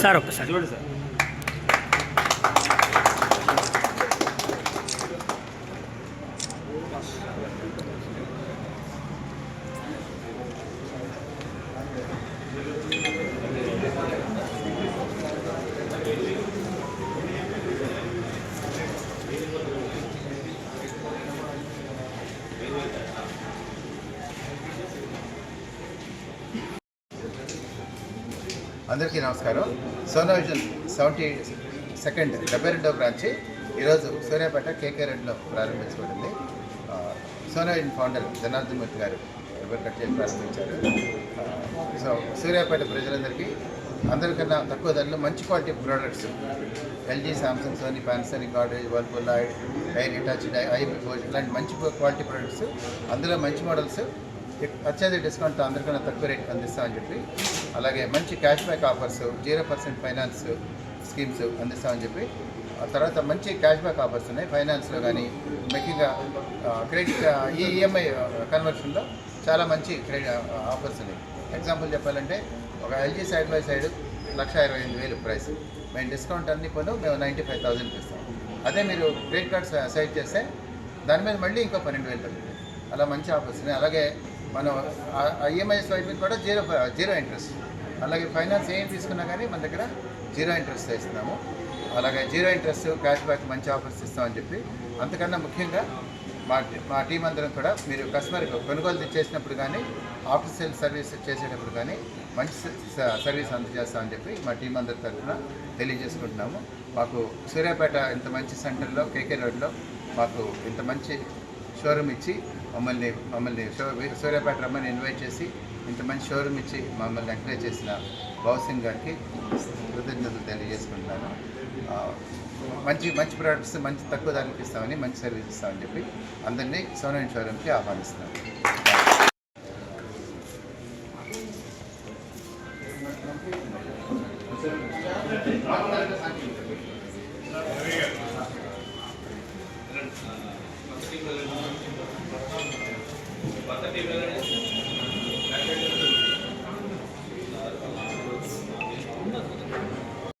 Sir ఒక్కసారి. అందరికీ నమస్కారం. సోనా విజన్ సెవెంటీ సెకండ్ డెబ్బై రెండో బ్రాంచ్. ఈరోజు సూర్యాపేట కేకే రెడ్లో ప్రారంభించబడింది. ఆ, సోనా విజన్ ఫౌండర్ జనార్దన్ మూర్తి గారు చేసి ప్రారంభించారు. సో సూర్యాపేట ప్రజలందరికీ అందరికన్నా తక్కువ ధరలో మంచి quality products. LG Samsung Sony Panasonic Godrej Whirlpool Lloyd air Hitachi IB Bose ఇలాంటి మంచి క్వాలిటీ ప్రోడక్ట్స్. అందులో మంచి మోడల్స్. అత్యధిక డిస్కౌంట్ అందరికన్నా తక్కువ రేట్ అందిస్తామని చెప్పి అలాగే మంచి cash back offers zero percent finance schemes అందిస్తామని చెప్పి ఆ తర్వాత మంచి క్యాష్ బ్యాక్ ఆఫర్స్ ఉన్నాయి. ఫైనాన్స్లో కానీ ముఖ్యంగా క్రెడిట్ ఈ ఈఎంఐ కన్వర్షన్లో చాలా మంచి క్రెడిట్ ఆఫర్స్ ఉన్నాయి. ఎగ్జాంపుల్ చెప్పాలంటే ఒక ఎల్జీ సైడ్ బై సైడ్ లక్ష ఇరవై ఎనిమిది వేలు ప్రైస్. మేము డిస్కౌంట్ అన్ని పొందు మేము నైంటీ ఫైవ్ థౌసండ్కి ఇస్తాం అదే మీరు క్రెడిట్ కార్డ్ సైడ్ చేస్తే దాని మీద మళ్ళీ ఇంకో పన్నెండు వేలు తగ్గుతుంది. అలా మంచి ఆఫర్స్ ఉన్నాయి. అలాగే మనం ఈఎంఐ స్వైప్ మీద కూడా జీరో జీరో ఇంట్రెస్ట్ అలాగే ఫైనాన్స్ ఏం తీసుకున్నా కానీ మన దగ్గర జీరో ఇంట్రెస్ట్ ఇస్తున్నాము అలాగే జీరో ఇంట్రెస్ట్ క్యాష్ బ్యాక్ మంచి ఆఫర్స్ ఇస్తామని చెప్పి అంతకన్నా ముఖ్యంగా మా మా టీం అందరం కూడా మీరు కస్టమర్ కొనుగోలు చేసినప్పుడు కానీ ఆఫ్టర్ సేల్ సర్వీస్ చేసేటప్పుడు కానీ మంచి స- సర్వీస్ అందజేస్తామని చెప్పి మా టీం అందరి తరఫున తెలియజేసుకుంటున్నాము. మాకు సూర్యాపేట ఇంత మంచి సెంటర్లో కేకే రోడ్లో మాకు ఇంత మంచి షోరూమ్ ఇచ్చి మమ్మల్ని మమ్మల్ని షో సూర్యాపేట రమ్మని ఇన్వైట్ చేసి ఇంత మంచి షోరూమ్ ఇచ్చి మమ్మల్ని ఎంకరేజ్ చేసిన బాబు సింగ్ గారికి కృతజ్ఞతలు తెలియజేసుకుంటున్నాను మంచి మంచి ప్రోడక్ట్స్ మంచి తక్కువ ధరలకు ఇస్తామని మంచి సర్వీస్ ఇస్తామని చెప్పి అందరినీ సోనా షోరూమ్కి ఆహ్వానిస్తున్నాను